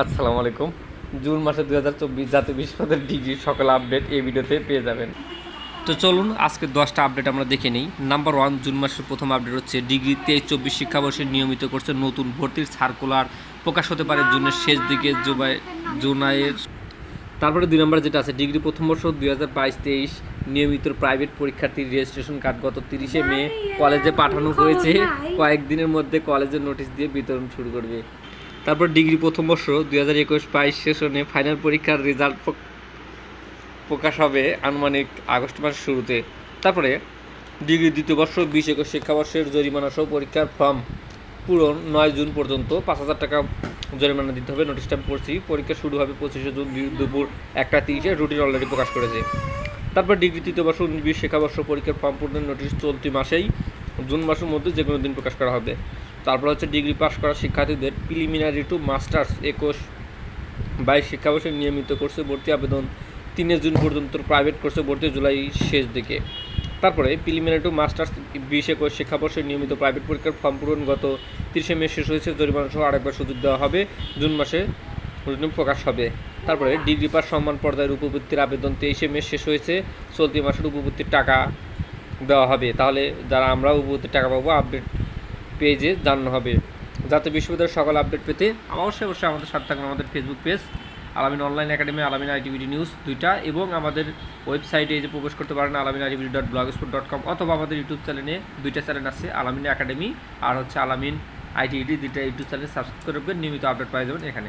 আসসালামু আলাইকুম। জুন মাসে দু হাজার চব্বিশ জাতীয় বিশ্বপদের ডিগ্রি সকল আপডেট এই ভিডিওতে পেয়ে যাবেন। তো চলুন, আজকে দশটা আপডেট আমরা দেখে নিই। নাম্বার ওয়ান, জুন মাসের প্রথম আপডেট হচ্ছে, ডিগ্রি তেইশ চব্বিশ শিক্ষাবর্ষে নিয়মিত করছে নতুন ভর্তির সার্কুলার। প্রকাশ হতে পারে জুনের শেষ দিকে, জুবাই জুনাইয়ের। তারপরে দুই নম্বর যেটা আছে, ডিগ্রি প্রথম বর্ষ দুই হাজার বাইশ তেইশ, নিয়মিত প্রাইভেট পরীক্ষার্থীর রেজিস্ট্রেশন কার্ড গত তিরিশে মে কলেজে পাঠানো হয়েছে। কয়েকদিনের মধ্যে কলেজের নোটিশ দিয়ে বিতরণ শুরু করবে। তারপর ডিগ্রি প্রথম বর্ষ দুই হাজার একুশ বাইশ সেশনে ফাইনাল পরীক্ষার রেজাল্ট প্রকাশ হবে আনুমানিক আগস্ট মাসের শুরুতে। তারপরে ডিগ্রি দ্বিতীয় বর্ষ, বিশ একুশ শিক্ষাবর্ষের জরিমানা সহ পরীক্ষার ফর্ম পূরণ নয় জুন পর্যন্ত। পাঁচ হাজার টাকা জরিমানা দিতে হবে। নোটিশটা পড়ছি। পরীক্ষা শুরু হবে পঁচিশে জুন দুপুর একটা তিরিশে। রুটিন অলরেডি প্রকাশ করেছে। তারপর ডিগ্রি তৃতীয় বর্ষ, উনিশ শিক্ষাবর্ষ পরীক্ষার ফর্ম পূরণের নোটিশ চলতি মাসেই জুন মাসের মধ্যে যে কোনো দিন প্রকাশ করা হবে। তারপর হচ্ছে ডিগ্রি পাস করা শিক্ষার্থীদের প্রিলিমিনারি টু মাস্টার্স একুশ বাইশ শিক্ষাবর্ষে নিয়মিত কোর্সে ভর্তি আবেদন তিনে জুন পর্যন্ত প্রাইভেট কোর্সে ভর্তি, জুলাই শেষ দিকে। তারপরে প্রিলিমিনারি টু মাস্টার্স বিশ একুশ শিক্ষাবর্ষে নিয়মিত প্রাইভেট পরীক্ষার ফর্ম পূরণ গত তিরিশে মে শেষ হয়েছে, জরিমানা সহ আরেকবার সুযোগ দেওয়া হবে, জুন মাসে প্রকাশ হবে। তারপরে ডিগ্রি পাস সম্মান পর্যায়ের উপবৃত্তির আবেদন তেইশে মে শেষ হয়েছে, চলতি মাসের উপবৃত্তির টাকা দেওয়া হবে। তাহলে যারা আমরা উপবৃত্তির টাকা পাবো আপডেট পেজে জানানো হবে। যাতে বিশ্ববিদ্যালয়ের সকল আপডেট পেতে অবশ্যই অবশ্যই আমাদের সাথে থাকবেন আমাদের Facebook page Alamin online academy Alamin ITVD news দুইটা এবং আমাদের ওয়েবসাইটে যে প্রবেশ করতে পারেন Alamin ITVD dot blog sport dot com অথবা আমাদের ইউটিউব চ্যানেলে দুইটা চ্যানেল আছে, আলামিন একাডেমি আর হচ্ছে আলামিন আইটিভিডি দুইটা ইউটিউব চ্যানেল সাবস্ক্রাইব করবেন নিয়মিত আপডেট পাওয়া যাবেন এখানে।